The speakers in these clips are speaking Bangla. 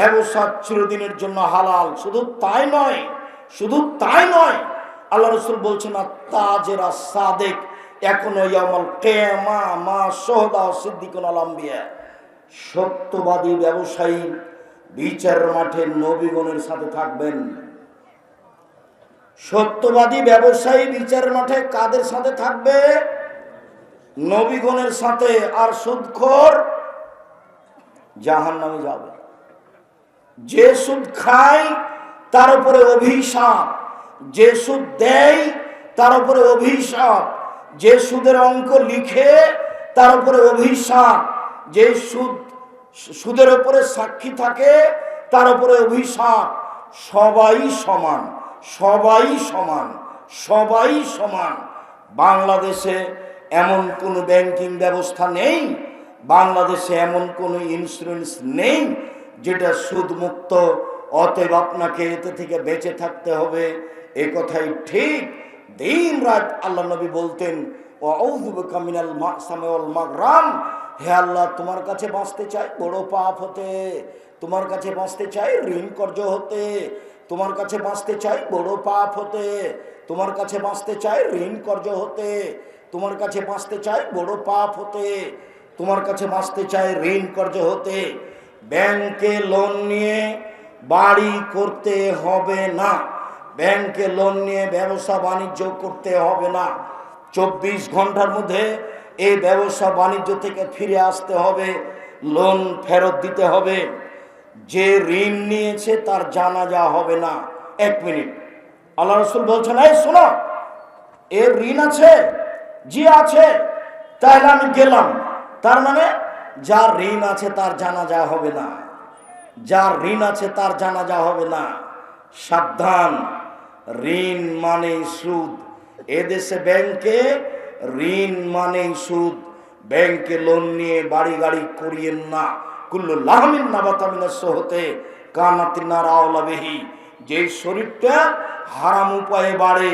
ব্যবসা চিরদিনের জন্য হালাল। শুধু তাই নয়, শুধু তাই নয়, আল্লাহ রসুল বলছেন না তাজেরা সাদেক, এখনও ইয়ামাল কেমা মা সোহদা সিদ্দিকুন আলাম্বিয়া সত্যবাদী ব্যবসায়ী বিচার মাঠে নবীগণের সাথে থাকবেন। সত্যবাদী ব্যবসায়ী বিচার মাঠে কাদের সাথে থাকবে? নবীগণের সাথে। আর সুদখোর জাহান নামে যাবে। যে সুদ খায়, তার উপরে অভিশাপ। যে সুদ দেয়, তার উপরে অভিশাপ। যে সুদের অঙ্ক লিখে, তার উপরে অভিশাপ। যে সুদ, সুদের উপরে সাক্ষী থাকে, তার উপরে অভিশাপ। সবাই সমান সবাই সমান সবাই সমান। বাংলাদেশে এমন কোনো ব্যাংকিং ব্যবস্থা নেই, বাংলাদেশে এমন কোনো ইন্স্যুরেন্স নেই যেটা সুদমুক্ত, অতএব আপনাকে এতে থেকে বেঁচে থাকতে হবে। এ কথাই ঠিক। দিন রাত আল্লাহ নবী বলতেন ও কামিনাল মাকসামেওয়াল মাগরাম। হে আল্লাহ, তোমার কাছে বাঁচতে চাই বড় পাপ হতে। তোমার কাছে বাঁচতে চাই ঋণ কর্য হতে। তোমার কাছে বাঁচতে চাই বড় পাপ হতে। তোমার কাছে বাঁচতে চাই ঋণ কর্য হতে। তোমার কাছে বাঁচতে চাই বড় পাপ হতে। তোমার কাছে বাঁচতে চাই ঋণ কর্য হতে। ব্যাংকে লোন নিয়ে বাড়ি করতে হবে না। ব্যাংকে লোন নিয়ে ব্যবসা বাণিজ্য করতে হবে না। চব্বিশ ঘণ্টার মধ্যে এই ব্যবসা বাণিজ্য থেকে ফিরে আসতে হবে, লোন ফেরত দিতে হবে। যে ঋণ নিয়েছে তার জানা জানাজা হবে না। এক মিনিট। আল্লাহ রসুল বলছেন, এই শোনো, এর ঋণ আছে, জি আছে তাহলে আমি গেলাম। তার মানে যার ঋণ আছে তার জানাজা হবে না। যার ঋণ আছে তার জানাজা হবে না। সাবধান। ঋণ মানে সুদ। এদেশে ব্যাংকে ঋণ মানে সুদ। ব্যাংকে লোন নিয়ে বাড়ি গাড়ি করিয়েন না। কুল্লু লাহমিন নাবাতামিনের সোহতে কানাতিনার আওলাবেহি যে শরীরটা হারাম উপায়ে বাড়ে,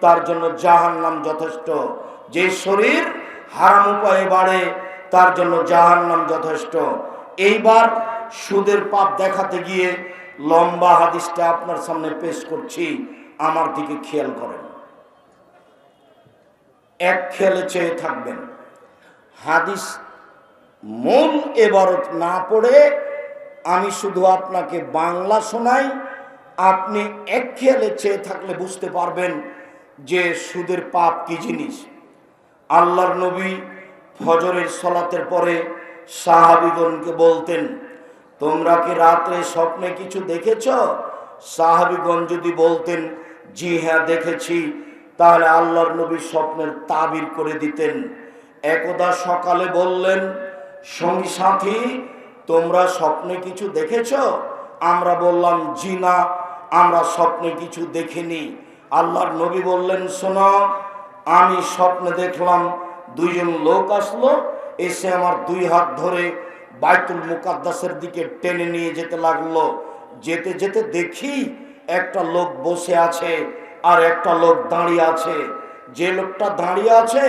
তার জন্য জাহান নাম যথেষ্ট। যে শরীর হারাম উপায়ে বাড়ে তার জন্য জাহান নাম যথেষ্ট। এইবার সুদের পাপ দেখাতে গিয়ে লম্বা হাদিসটা আপনার সামনে পেশ করছি। আমার দিকে খেয়াল করেন। এক খেয়ালে চেয়ে থাকবেন। হাদিস মূল এবারত না পড়ে আমি শুধু আপনাকে বাংলা শোনাই। আপনি এক খেয়ালে চেয়ে থাকলে বুঝতে পারবেন যে সুদের পাপ কি জিনিস। আল্লাহর নবী ফজরের সলাতের পরে সাহাবিগণকে বলতেন, তোমরা কি রাত্রে স্বপ্নে কিছু দেখেছ? সাহাবিগণ যদি বলতেন, জি হ্যাঁ দেখেছি। তাহলে আল্লাহর নবী স্বপ্নের তাবির করে দিতেন। একদা সকালে বললেন, সঙ্গী সাথী, তোমরা স্বপ্নে কিছু দেখেছ? আমরা বললাম, জি না, আমরা স্বপ্নে কিছু দেখিনি। আল্লাহর নবী বললেন, শোনো, আমি স্বপ্নে দেখলাম দুইজন লোক আসলো, এসে আমার দুই হাত ধরে বাইতুল মুকাদ্দাসের দিকে টেনে নিয়ে যেতে লাগল। যেতে যেতে দেখি একটা লোক বসে আছে আর একটা লোক দাঁড়িয়ে আছে। যে লোকটা দাঁড়িয়ে আছে,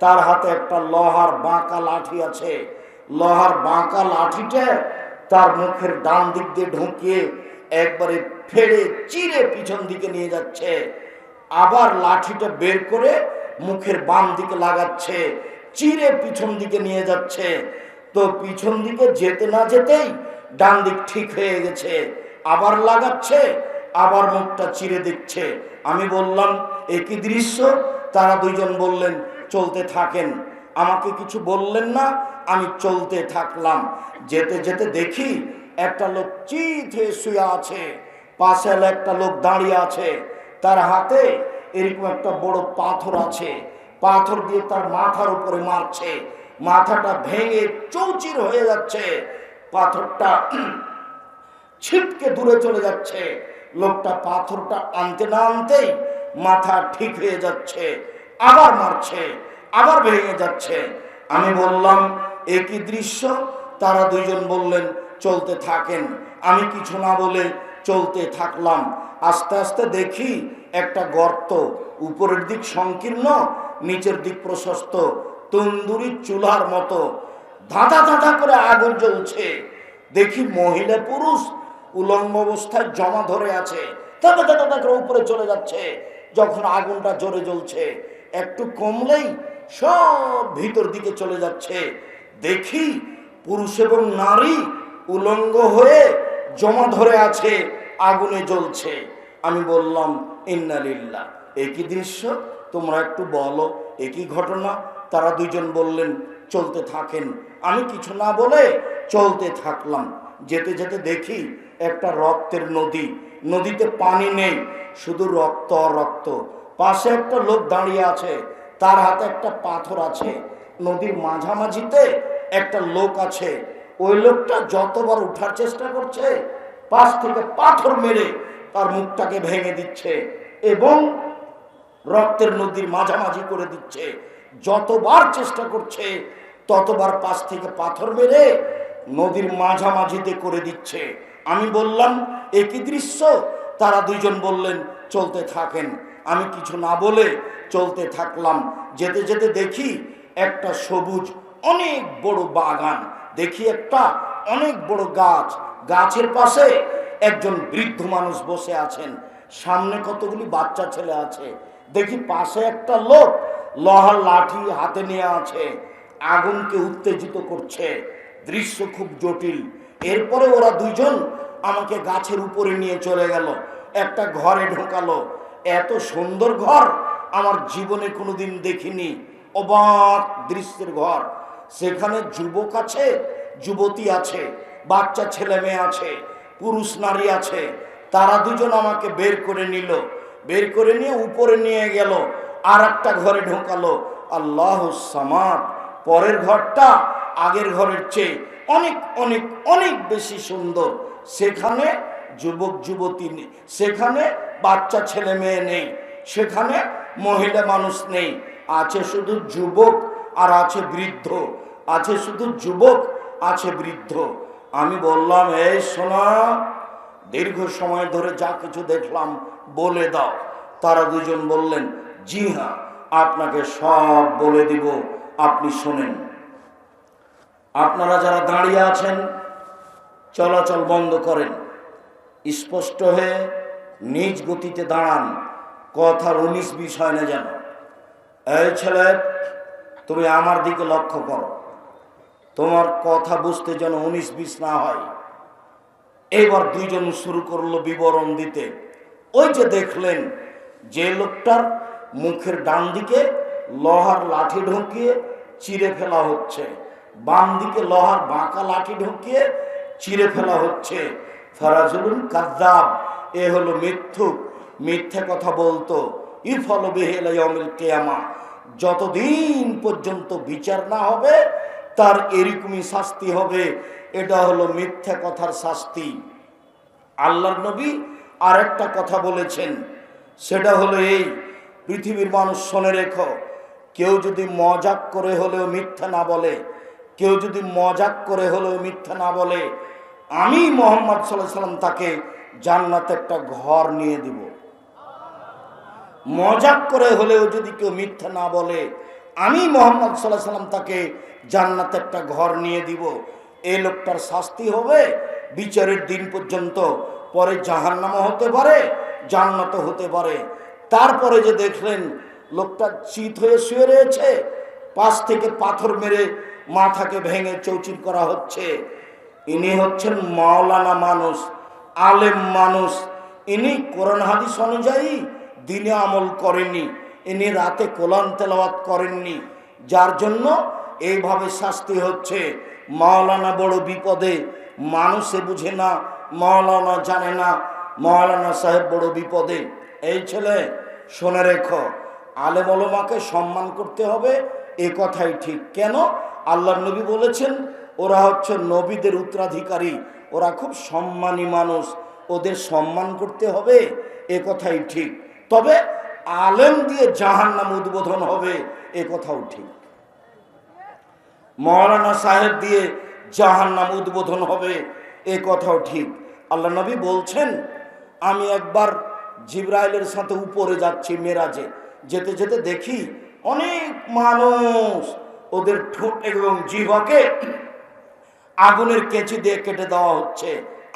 তার হাতে একটা লোহার বাঁকা লাঠি আছে। লোহার বাঁকা লাঠিটা তার মুখের ডান দিক দিয়ে ঢুকিয়ে একবারে ফেড়ে চিরে পিছন দিকে নিয়ে যাচ্ছে। আবার লাঠিটা বের করে মুখের বাম দিকে লাগাচ্ছে, চিরে পিছন দিকে নিয়ে যাচ্ছে। তো পিছন দিকে যেতে না যেতেই ডান দিক ঠিক হয়ে গেছে। আবার লাগাচ্ছে, আবার মুখটা চিরে দিচ্ছে। আমি বললাম, একই দৃশ্য? তারা দুইজন বললেন, চলতে থাকেন। আমাকে কিছু বললেন না, আমি চলতে থাকলাম। যেতে যেতে দেখি একটা লোক হয়ে শুয়ে আছে, পাশে একটা লোক দাঁড়িয়ে আছে। তার হাতে এরকম একটা বড় পাথর আছে। পাথর দিয়ে তার মাথার উপরে মারছে। মাথাটা ভেঙে চৌচির হয়ে যাচ্ছে। পাথরটা ছিটকে দূরে চলে যাচ্ছে। লোকটা পাথরটা আনতে না আনতেই মাথা ঠিক হয়ে যাচ্ছে। আবার মারছে, আবার ভেঙে যাচ্ছে। আমি বললাম একই দৃশ্য? তারা দুইজন বললেন, চলতে থাকেন। আমি কিছু না বলে চলতে থাকলাম। আস্তে আস্তে দেখি একটা গর্ত, উপরের দিক সংকীর্ণ, নিচের দিক প্রশস্ত, তন্দুরি চুলার মতো। ধাঁধা ধাঁধা করে আগুন জ্বলছে। দেখি মহিলা পুরুষ উলঙ্গ অবস্থায় জমা ধরে আছে। তাতে তাতে তাকে উপরে চলে যাচ্ছে, যখন আগুনটা জোরে জ্বলছে। একটু কমলেই সব ভিতর দিকে চলে যাচ্ছে। দেখি পুরুষ এবং নারী উলঙ্গ হয়ে জমা ধরে আছে, আগুনে জ্বলছে। আমি বললাম ইন্নালিল্লা একই দৃশ্য, তোমরা একটু বলো, একই ঘটনা। তারা দুইজন বললেন, চলতে থাকেন। আমি কিছু না বলে চলতে থাকলাম। যেতে যেতে দেখি একটা রক্তের নদী। নদীতে পানি নেই, শুধু রক্ত আর রক্ত পাশে একটা লোক দাঁড়িয়ে আছে, তার হাতে একটা পাথর আছে। নদীর মাঝামাঝিতে একটা লোক আছে ওই লোকটা যতবার উঠার চেষ্টা করছে, পাশ থেকে পাথর মেরে তার মুখটাকে ভেঙে দিচ্ছে এবং রক্তের নদীর মাঝামাঝি করে দিচ্ছে। যতবার চেষ্টা করছে, ততবার পাশ থেকে পাথর মেরে নদীর মাঝামাঝিতে করে দিচ্ছে। আমি বললাম, একই দৃশ্য? তারা দুইজন বললেন, চলতে থাকেন। আমি কিছু না বলে চলতে থাকলাম। যেতে যেতে দেখি একটা সবুজ, অনেক বড় বাগান। দেখি একটা অনেক বড় গাছ। গাছের পাশে একজন বৃদ্ধ মানুষ বসে আছেন। সামনে কতগুলি বাচ্চা ছেলে আছে। দেখি পাশে একটা লোক লোহার লাঠি হাতে নিয়ে আছে। আগুনকে উত্তেজিত করছে। দৃশ্য খুব জটিল। এরপরে ওরা দুইজন আমাকে গাছের উপরে নিয়ে চলে গেল। একটা ঘরে ঢোকালো। এত সুন্দর ঘর আমার জীবনে কোনোদিন দেখিনি। অবাক দৃশ্যের ঘর। সেখানে যুবক আছে, যুবতী আছে, বাচ্চা, ছেলে মেয়ে আছে, পুরুষ, নারী আছে। তারা দুজন আমাকে বের করে নিল, বের করে নিয়ে উপরে নিয়ে গেল আর একটা ঘরে ঢোকালো। আল্লাহ সামাদ, পরের ঘরটা আগের ঘরের চেয়ে অনেক অনেক অনেক বেশি সুন্দর। সেখানে যুবক, যুবতী নেই, সেখানে বাচ্চা, ছেলে, মেয়ে নেই, সেখানে মহিলা মানুষ নেই। আছে শুধু যুবক আর আছে বৃদ্ধ, আছে শুধু যুবক, আছে বৃদ্ধ। আমি বললাম, এই সোনা দীর্ঘ সময় ধরে যা কিছু দেখলাম, বলে দাও। তারা দুজন বললেন, জি হ্যাঁ আপনাকে সব বলে দিব, আপনি শোনেন। আপনারা যারা দাঁড়িয়ে আছেন, চলাচল বন্ধ করেন, স্পষ্ট হয়ে নিজ গতিতে দাঁড়ান, কথার উনিশ বিষ হয় না যেন। এই ছেলে তুমি আমার দিকে লক্ষ্য করো। তোমার কথা বুঝতে যেন উনিশ বিশ না হয়। এবার দুইজন শুরু করল বিবরণ দিতে। ওই যে দেখলেন যে লোকটার মুখের ডান দিকে লোহার লাঠি ঢুকিয়ে চিরে ফেলা হচ্ছে। বাম দিকে লোহার বাঁকা লাঠি ঢুকিয়ে চিরে ফেলা হচ্ছে। ফরাজুলুন কাদ্দাব এ হলো মিথ্যুক। মিথ্যে কথা বলতো। ইফল বেহেলাইমিল কেয়ামা। যতদিন পর্যন্ত বিচার না হবে, তার এরকমই শাস্তি হবে। এটা হলো মিথ্যা কথার শাস্তি। আল্লাহর নবী আর একটা কথা বলেছেন, সেটা হলো এই, পৃথিবীর মানুষ শোনে রেখো, কেউ যদি মজাক করে হলেও মিথ্যা না বলে, কেউ যদি মজাক করে হলেও মিথ্যা না বলে, আমি মোহাম্মদ সাল্লাহ সাল্লাম তাকে জান্নাতে একটা ঘর নিয়ে দিব। মজাক করে হলেও যদি কেউ মিথ্যা না বলে, আমি মোহাম্মদ সাল্লাহ সাল্লাম তাকে জান্নাতে একটা ঘর নিয়ে দিব। এই লোকটার শাস্তি হবে, বিচারের দিন পর্যন্ত পরে জাহান্নামও হতে পারে, জান্নাতও হতে পারে। তারপরে যে দেখলেন, লোকটা চিত হয়ে শুয়ে রয়েছে, পাশ থেকে পাথর মেরে মাথাকে ভেঙে চৌচির করা হচ্ছে। ইনি হচ্ছেন মাওলানা মানুষ, আলেম মানুষ। ইনি কোরআন হাদিস অনুযায়ী দিনে আমল করেননি ইনি রাতে কোলান তেলাওয়াত করেননি। যার জন্য এইভাবে শাস্তি হচ্ছে। মাওলানা বড় বিপদে মানুষে বুঝে না, মাওলানা জানে না, মাওলানা সাহেব বড় বিপদে। এই ছেলে, শোনে রেখো, আলেম ওলমাকে সম্মান করতে হবে, এ কথাই ঠিক। কেন? আল্লাহ নবী বলেছেন, ওরা হচ্ছে নবীদের উত্তরাধিকারী, ওরা খুব সম্মানী মানুষ, ওদের সম্মান করতে হবে, এ কথাই ঠিক। তবে আলেম দিয়ে জাহান নাম উদ্বোধন হবে, এ কথাও ঠিক। মৌলানা সাহেব দিয়ে জাহান নাম উদ্বোধন হবে, এ কথাও ঠিক। আল্লাহ নবী বলছেন, আমি একবার জিব্রাইলের সাথে উপরে যাচ্ছি মেরাজে, যেতে যেতে দেখি অনেক মানুষ ওদের ঠোঁট এবং জিভাকে আগুনের কেঁচি দিয়ে কেটে দেওয়া হচ্ছে।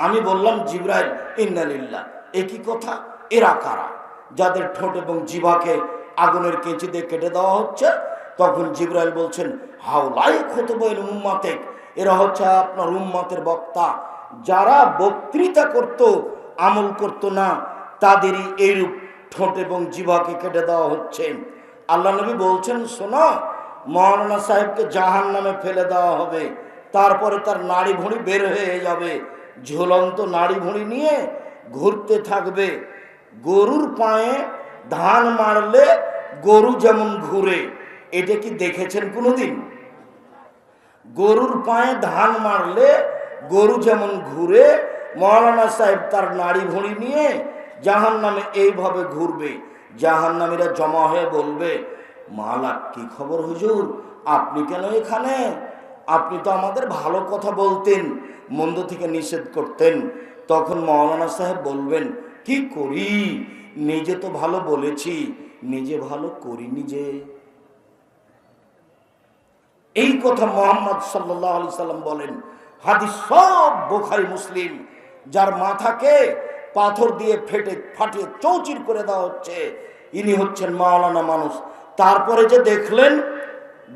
আমি বললাম, জিব্রাইল, ইন্নালিল্লাহ একই কথা? এরা কারা? যাদের ঠোঁট এবং জিভাকে আগুনের কেঁচি দিয়ে কেটে দেওয়া হচ্ছে, তখন জিব্রাইল বলছেন, হাওলাই খতবইল উম্মাতেক, এরা হচ্ছে আপনার উম্মাতের বক্তা। যারা বক্তৃতা করত, আমল করত না, তাদেরই এইরূপ ঠোঁট এবং জিভাকে কেটে দেওয়া হচ্ছে। আল্লাহ নবী বলছেন, শোনো মৌলানা সাহেবকে জাহান নামে ফেলে দেওয়া হবে। তারপরে তার নাড়ি ভুঁড়ি বের হয়ে যাবে। ঝুলন্ত নাড়ি ভুঁড়ি নিয়ে ঘুরতে থাকবে। গরুর পায়ে ধান মারলে গরু যেমন ঘুরে, এটা কি দেখেছেন কোনোদিন? গরুর পায়ে ধান মারলে গরু যেমন ঘুরে, মৌলানা সাহেব তার নাড়ি ভুঁড়ি নিয়ে জাহান নামে এইভাবে ঘুরবে জাহান নামীরা জমা হয়ে বলবে মালা কি খবর হুজুর? আপনি কেন এখানে? আপনি তো আমাদের ভালো কথা বলতেন, মন্দ থেকে নিষেধ করতেন। তখন মৌলানা সাহেব বলবেন কি করি? নিজে তো ভালো বলেছি, নিজে ভালো করি নিজে এই কথা মোহাম্মদ সাল্লাহ আলি সাল্লাম বলেন। হাদিস সব বোখারি, মুসলিম। যার মাথাকে পাথর দিয়ে ফেটে, ফাটিয়ে চৌচির করে দেওয়া হচ্ছে, ইনি হচ্ছেন মাওলানা মানুষ। তারপরে যে দেখলেন,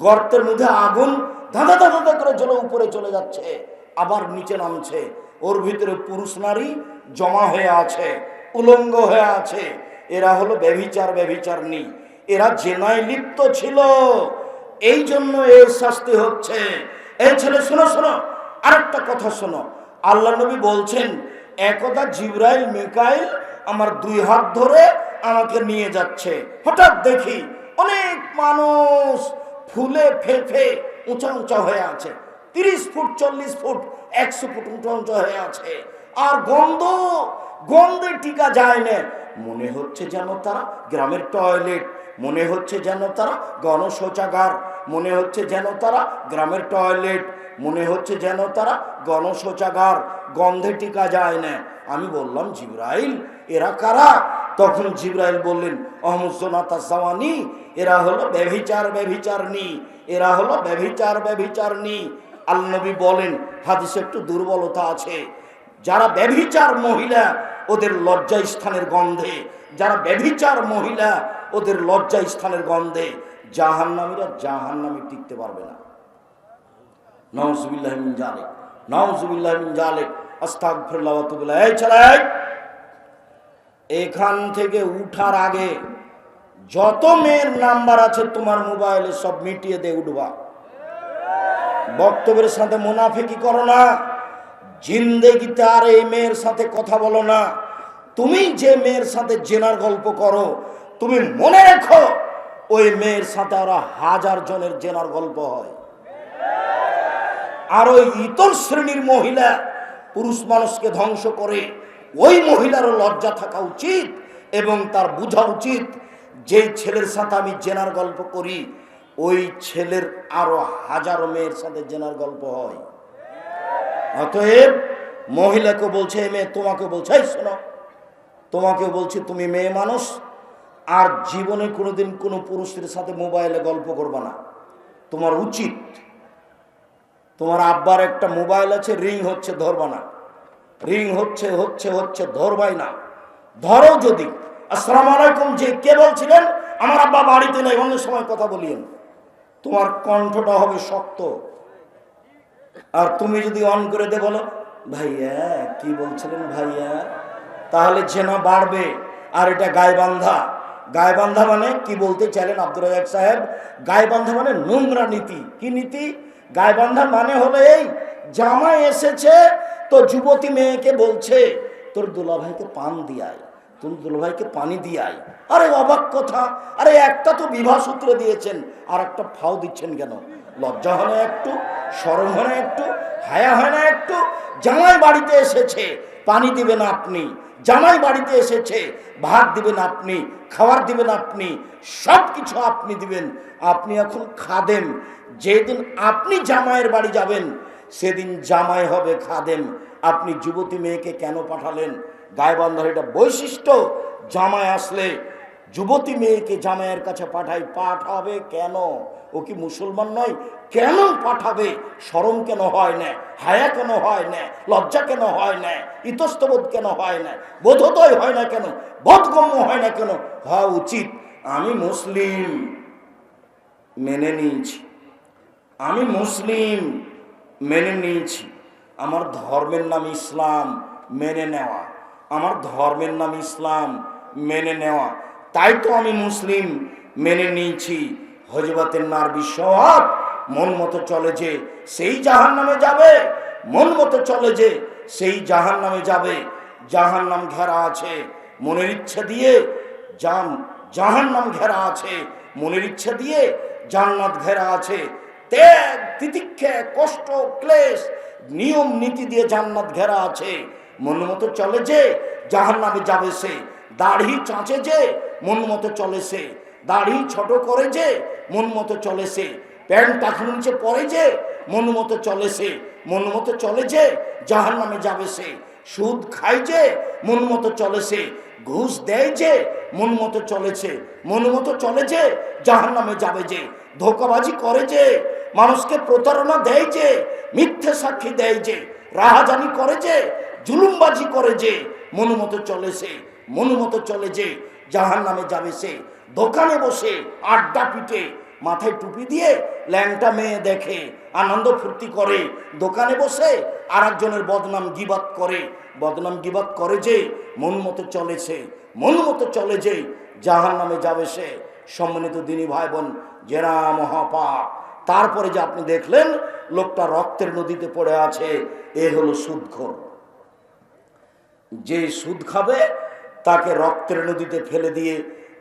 গর্তের মধ্যে আগুন ধাঁধা ধাঁধা করে জলে উপরে চলে যাচ্ছে, আবার নিচে নামছে। ওর ভিতরে পুরুষ নারী জমা হয়ে আছে। উলঙ্গ হয়ে আছে। এরা হলো ব্যভিচার ব্যভিচার নি এরা জেনায় লিপ্ত ছিল। এই জন্য এই শাস্তি হচ্ছে। এই ছেলে, শোনো শোনো, আরেকটা কথা শোনো। আল্লাহ নবী বলছেন, একদা জিব্রাইল, মিকাইল আমার দুই হাত ধরে আমাকে নিয়ে যাচ্ছে। হঠাৎ দেখি অনেক মানুষ ফুলে ফেফে উঁচা উঁচা হয়ে আছে। তিরিশ ফুট, চল্লিশ ফুট, একশো ফুট উঁচা উঁচা হয়ে আছে। আর গন্ধ গন্ধে টিকা যায় না। মনে হচ্ছে যেন তারা গ্রামের টয়লেট মনে হচ্ছে যেন তারা গণশৌচাগার, মনে হচ্ছে যেন তারা গ্রামের টয়লেট মনে হচ্ছে যেন তারা গণশৌচাগার, গন্ধে টিকা যায় না। আমি বললাম, জিব্রাইল, এরা কারা? তখন জিব্রাইল বললেন অহমসোনাতা সাওয়ানি এরা হলো ব্যভিচার ব্যভিচারনি এরা হলো ব্যভিচার ব্যভিচারনি আল্নবী বলেন, হাদিসে একটু দুর্বলতা আছে। যারা ব্যভিচার মহিলা ওদের লজ্জা স্থানের গন্ধে। যারা ব্যভিচার মহিলা, ওদের লজ্জা স্থানের গন্ধে। জাহান্নামীরা জাহান্নামে টিকতে পারবে না। নওজুবিল্লাহ মিন জালেক নওজুবিল্লাহ মিন জালেক এই ছেলে, এখান থেকে উঠার আগে যত মেয়ের নাম্বার আছে তোমার মোবাইলে সব মিটিয়ে দিয়ে উঠবা। বক্তব্যের সাথে মুনাফিকি করো না। জিন্দেগিতে আর এই মেয়ের সাথে কথা বলো না। তুমি যে মেয়ের সাথে জেনার গল্প করো, তুমি মনে রেখো ওই মেয়ের সাথে আরও হাজার জনের জেনার গল্প হয়। আর ওই ইতর শ্রেণির মহিলা পুরুষ মানুষকে ধ্বংস করে, ওই মহিলারও লজ্জা থাকা উচিত এবং তার বোঝা উচিত যে ছেলের সাথে আমি জেনার গল্প করি, ওই ছেলের আরও হাজারো মেয়ের সাথে জেনার গল্প হয়। অতএব মহিলাকে বলছে "এ মেয়ে তোমাকে বলছে, "এই শোনো তোমাকে বলছি, তুমি মেয়ে মানুষ, আর জীবনে কোনোদিন কোনো পুরুষের সাথে মোবাইলে গল্প করবে না। তোমার উচিত, তোমার আব্বার একটা মোবাইল আছে, রিং হচ্ছে ধরবা না। রিং হচ্ছে হচ্ছে হচ্ছে, ধরবাই না। ধরো যদি। আসসালাম আলাইকুম, যে কে বলছিলেন? আমার আব্বা বাড়িতে নেই, অন্য সময় কথা বলিয়েন। তোমার কণ্ঠটা হবে শক্ত। আর তুমি যদি অন করে দে বলো, ভাইয়া, কি বলছিলেন ভাইয়া? তাহলে জেনা বাড়বে। আর এটা গায়ে বান্ধা গায়ে বান্ধা মানে কি বলতে চাইলেন আব্দুর রাজাক সাহেব? গায়ে বান্ধা মানে নোংরা নীতি। কি নীতি? গায়ে বান্ধা মানে হলো এই, জামাই এসেছে, তো যুবতী মেয়েকে বলছে, তোর দুলাভাইকে পান দিয়ায় তোর দুলাভাইকে পানি দিয়াই। আরে অবাক কথা। আরে একটা তো বিবাহ সূত্র দিয়েছেন, আর একটা ফাও দিচ্ছেন কেন? লজ্জা হয় না একটু, সরম হয় না একটু, হায়া হয় না একটু। জামাই বাড়িতে এসেছে, পানি দিবেন আপনি। জামাই বাড়িতে এসেছে, ভাত দিবেন আপনি, খাবার দিবেন আপনি সব কিছু আপনি দিবেন। আপনি এখন খাদেম। যেদিন আপনি জামাইয়ের বাড়ি যাবেন, সেদিন জামাই হবে খাদেম। আপনি যুবতী মেয়েকে কেন পাঠালেন? গায়ে বান্ধার এটা বৈশিষ্ট্য। জামাই আসলে যুবতী মেয়েকে জামাইয়ের কাছে পাঠাই, পাঠাবে কেন? ও কি মুসলমান নয়? কেন পাঠাবে? শরম কেন হয় না? হায়া কেন হয় না? লজ্জা কেন হয় না? ইতস্তবোধ কেন হয় না? বোধোদয় হয় না কেন? বোধগম্য হয় না কেন? হওয়া উচিত। আমি মুসলিম। মেনে নিয়েছি। আমি মুসলিম। মেনে নিয়েছি। আমার ধর্মের নাম ইসলাম। মেনে নেওয়া। আমার ধর্মের নাম ইসলাম। মেনে নেওয়া। তাই তো আমি মুসলিম। মেনে নিয়েছি। হজরতের নার বিশ্বহাত মন মতো চলে যে সেই জাহান নামে যাবে। মন মতো চলে যে সেই জাহান নামে যাবে। জাহান নাম ঘেরা আছে মনের ইচ্ছে দিয়ে। জান জাহান নাম ঘেরা আছে মনের ইচ্ছে দিয়ে। জান্নাত ঘেরা আছে। ত্যাগ, তিতিক্ষে, কষ্ট, ক্লেশ, নিয়ম, নীতি দিয়ে জান্নাত ঘেরা আছে। মন মতো চলে যে জাহান নামে যাবে সে। দাড়ি চাঁচে যে মন মতো চলে সে। দাড়ি ছোট করে যে, মন মতো চলে সে। প্যান্ট টাকা নিচে যে, মন মতো চলে সে। মন মতো চলে যে জাহান নামে যাবে সে। সুদ খাইছে মন মতো চলে সে। ঘুষ দেয় যে, মন মতো চলেছে মন মতো চলে যে জাহান নামে যাবে যে। ধোকাবাজি করে যে, মানুষকে প্রতারণা দেয় যে, মিথ্যে সাক্ষী দেয় যে। রাহাজানি করে যে, জুলুমবাজি করে যে। মন মতো চলে সে। মন মতো চলে যে জাহান নামে যাবে সে। দোকানে বসে আড্ডা পিটে, মাথায় টুপি দিয়ে ল্যাংটা মেয়ে দেখে, আনন্দ ফুর্তি করে। দোকানে বসে আর একজনের বদনাম গিবাত করে। বদনাম গিবাত করে যে, মন মতো চলেছে মন মতো চলে যে জাহান নামে যাবে সে। সম্মানিত দিনী ভাই বোন জেরা মহাপাপ। তারপরে যে আপনি দেখলেন, লোকটা রক্তের নদীতে পড়ে আছে, এ হলো সুদখোর। যে সুদ খাবে, তাকে রক্তের নদীতে ফেলে দিয়ে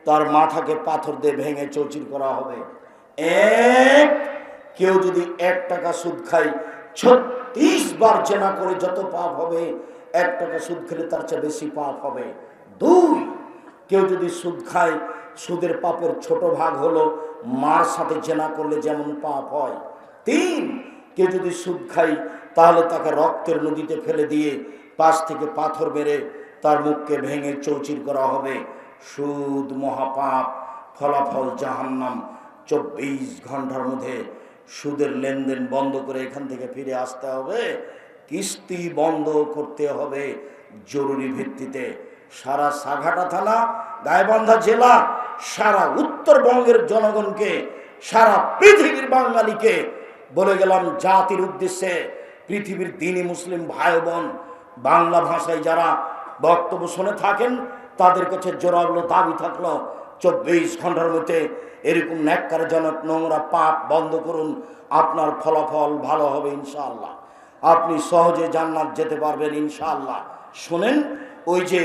তার মাথাকে পাথর দিয়ে ভেঙে চৌচির করা হবে। এক, কেউ যদি এক টাকা সুদ খায়, ছত্রিশ বার জেনা করে যত পাপ হবে, এক টাকা সুদ খেলে তার চেয়ে বেশি পাপ হবে। দুই, কেউ যদি সুদ খায়, সুদের পাপের ছোট ভাগ হলো মার সাথে জেনা করলে যেমন পাপ হয়। তিন, কেউ যদি সুদ খায়, তাহলে তাকে রক্তের নদীতে ফেলে দিয়ে পাশ থেকে পাথর মেরে তার মুখকে ভেঙে চৌচির করা হবে। সুদ, মহাপাপ, ফলাফল জাহান্নাম, চব্বিশ ঘণ্টার মধ্যে সুদের লেনদেন বন্ধ করে এখান থেকে ফিরে আসতে হবে। কিস্তি বন্ধ করতে হবে জরুরি ভিত্তিতে। সারা সাঘাটা থানা গায়বান্ধা জেলা, সারা উত্তরবঙ্গের জনগণকে, সারা পৃথিবীর বাঙালিকে বলে গেলাম জাতির উদ্দেশ্যে পৃথিবীর দিনী মুসলিম ভাই বোন, বাংলা ভাষায় যারা বক্তব্য শুনে থাকেন তাদের কাছে জোরালো দাবি থাকল, চব্বিশ ঘণ্টার মধ্যে এরকম ন্যাক্কারজনক নোংরা পাপ বন্ধ করুন, আপনার ফলাফল ভালো হবে ইনশাআল্লাহ। আপনি সহজে জান্নাত যেতে পারবেন ইনশাআল্লাহ। শোনেন, ওই যে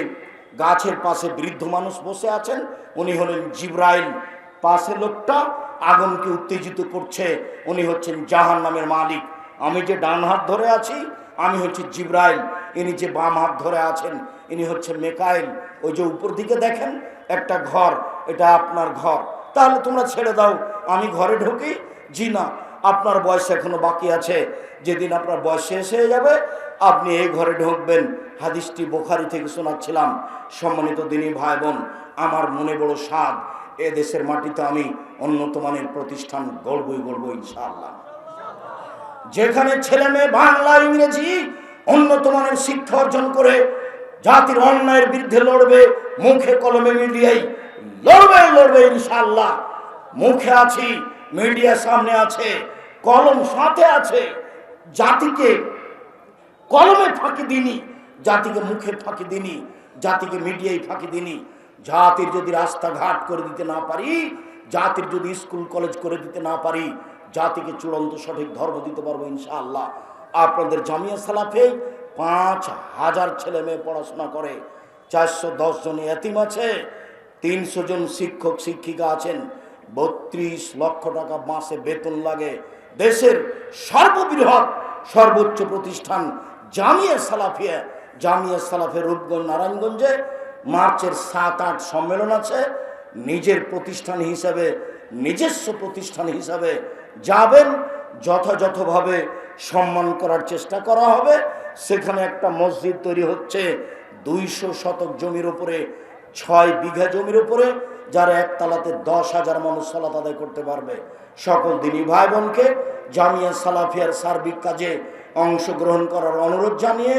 গাছের পাশে বৃদ্ধ মানুষ বসে আছেন, উনি হলেন জিব্রাইল। পাশে লোকটা আগুনকে উত্তেজিত করছে, উনি হচ্ছেন জাহান নামের মালিক। আমি যে ডান হাত ধরে আছি, আমি হচ্ছে জিব্রাইল। ইনি যে বাম হাত ধরে আছেন, ইনি হচ্ছে মেকাইল। ওই যে উপর দিকে দেখেন, একটা ঘর, এটা আপনার ঘর। তাহলে তোমরা ছেড়ে দাও, আমি ঘরে ঢুকি। জি না, আপনার বয়স এখনও বাকি আছে। যেদিন আপনার বয়স শেষ হয়ে যাবে, আপনি এই ঘরে ঢুকবেন। হাদিসটি বোখারি থেকে শোনাচ্ছিলাম। সম্মানিত দিনী ভাই বোন, আমার মনে বড় স্বাদ, এ দেশের মাটিতে আমি উন্নত মানের প্রতিষ্ঠান গড়বই গড়বো ইনশাআল্লাহ। যেখানে ছেলে মেয়ে বাংলা, ইংরেজি উন্নত মানের শিক্ষা অর্জন করে জাতির অন্যায়ের বিরুদ্ধে লড়বে, মুখে কলমে মিডিয়াই লড়বে লড়বে ইনশাল্লাহ মুখে আছি, মিডিয়া সামনে আছে, কলম সাথে আছে। জাতিকে কলমে ফাঁকি দিনি জাতিকে মুখে ফাঁকি দিনি জাতিকে মিডিয়ায় ফাঁকি দিনি জাতির যদি রাস্তাঘাট করে দিতে না পারি, জাতির যদি স্কুল, কলেজ করে দিতে না পারি, জাতিকে চূড়ান্ত সঠিক ধর্ম দিতে পারব ইনশাআল্লাহ। আপনাদের জামিয়া সালাফে পাঁচ হাজার ছেলে মেয়ে পড়াশোনা করে, চারশো দশ জন এতিম আছে, তিনশো জন শিক্ষক, শিক্ষিকা আছেন, বত্রিশ লক্ষ টাকা মাসে বেতন লাগে। দেশের সর্ববৃহৎ, সর্বোচ্চ প্রতিষ্ঠান জামিয়া সালাফিয়া, জামিয়া সালাফের রূপগঞ্জ, নারায়ণগঞ্জে মার্চের সাত আট সম্মেলন আছে। নিজের প্রতিষ্ঠান হিসাবে, নিজস্ব প্রতিষ্ঠান হিসাবে যাবেন, যথাযথভাবে সম্মান করার চেষ্টা করা হবে। সেখানে একটা মসজিদ তৈরি হচ্ছে দুইশো শতক জমির উপরে, ছয় বিঘা জমির উপরে, যারা একতলাতে দশ হাজার মানুষ সলাত আদায় করতে পারবে। সকল দিনী ভাই বোনকে জামিয়া সালাফিয়ার সার্বিক কাজে অংশগ্রহণ করার অনুরোধ জানিয়ে,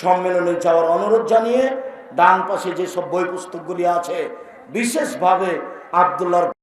সম্মেলনে যাওয়ার অনুরোধ জানিয়ে, ডান পাশে যেসব বই পুস্তকগুলি আছে, বিশেষভাবে আবদুল্লাহর